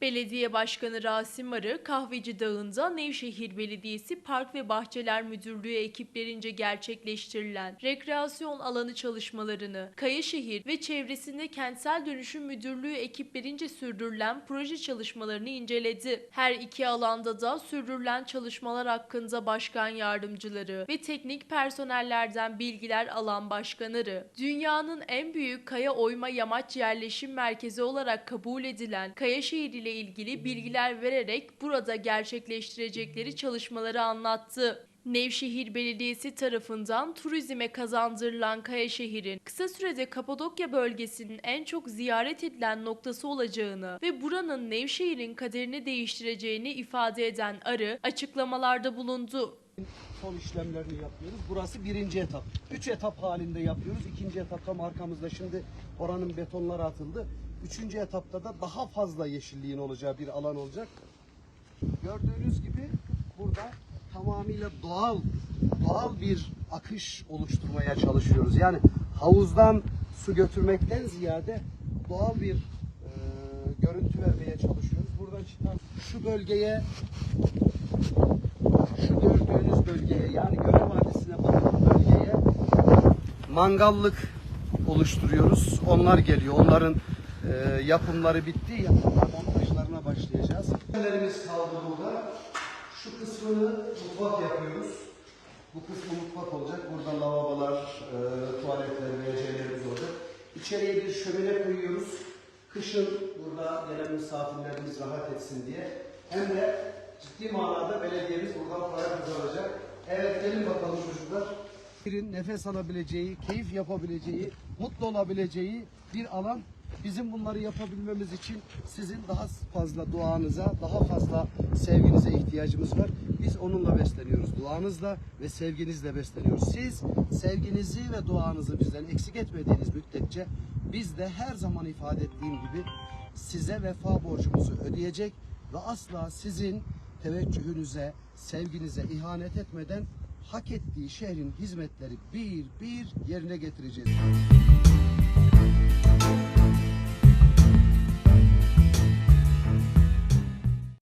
Belediye Başkanı Rasim Arı, Kahveci Dağı'nda Nevşehir Belediyesi Park ve Bahçeler Müdürlüğü ekiplerince gerçekleştirilen rekreasyon alanı çalışmalarını, Kayaşehir ve çevresinde Kentsel Dönüşüm Müdürlüğü ekiplerince sürdürülen proje çalışmalarını inceledi. Her iki alanda da sürdürülen çalışmalar hakkında başkan yardımcıları ve teknik personellerden bilgiler alan başkanları, dünyanın en büyük kaya oyma yamaç yerleşim merkezi olarak kabul edilen Kayaşehir ile ilgili bilgiler vererek burada gerçekleştirecekleri çalışmaları anlattı. Nevşehir Belediyesi tarafından turizme kazandırılan Kayaşehir'in kısa sürede Kapadokya bölgesinin en çok ziyaret edilen noktası olacağını ve buranın Nevşehir'in kaderini değiştireceğini ifade eden Arı açıklamalarda bulundu. son işlemlerini yapıyoruz. Burası birinci etap. Üç etap halinde yapıyoruz. İkinci etap tam arkamızda şimdi oranın betonları atıldı. Üçüncü etapta da daha fazla yeşilliğin olacağı bir alan olacak. Gördüğünüz gibi burada tamamıyla doğal doğal bir akış oluşturmaya çalışıyoruz. Yani havuzdan su götürmekten ziyade doğal bir e, görüntü vermeye çalışıyoruz. Buradan çıkan şu bölgeye şu gördüğünüz bölgeye yani Göle Vadisi'ne bakan bölgeye mangallık oluşturuyoruz. Onlar geliyor. Onların e, yapımları bitti. Yapım montajlarına başlayacağız. Nelerimiz kaldı burada? Şu kısmını mutfak yapıyoruz. Bu kısmı mutfak olacak. Burada lavabolar, e, tuvaletler, WC'lerimiz olacak. İçeriye bir şömine koyuyoruz. Kışın burada gelen misafirlerimiz rahat etsin diye. Hem de ciddi manada belediyemiz buradan para kazanacak. Evet gelin bakalım çocuklar. Birin nefes alabileceği, keyif yapabileceği, mutlu olabileceği bir alan. Bizim bunları yapabilmemiz için sizin daha fazla duanıza, daha fazla sevginize ihtiyacımız var. Biz onunla besleniyoruz. Duanızla ve sevginizle besleniyoruz. Siz sevginizi ve duanızı bizden eksik etmediğiniz müddetçe biz de her zaman ifade ettiğim gibi size vefa borcumuzu ödeyecek ve asla sizin teveccühünüze, sevginize ihanet etmeden hak ettiği şehrin hizmetleri bir bir yerine getireceğiz.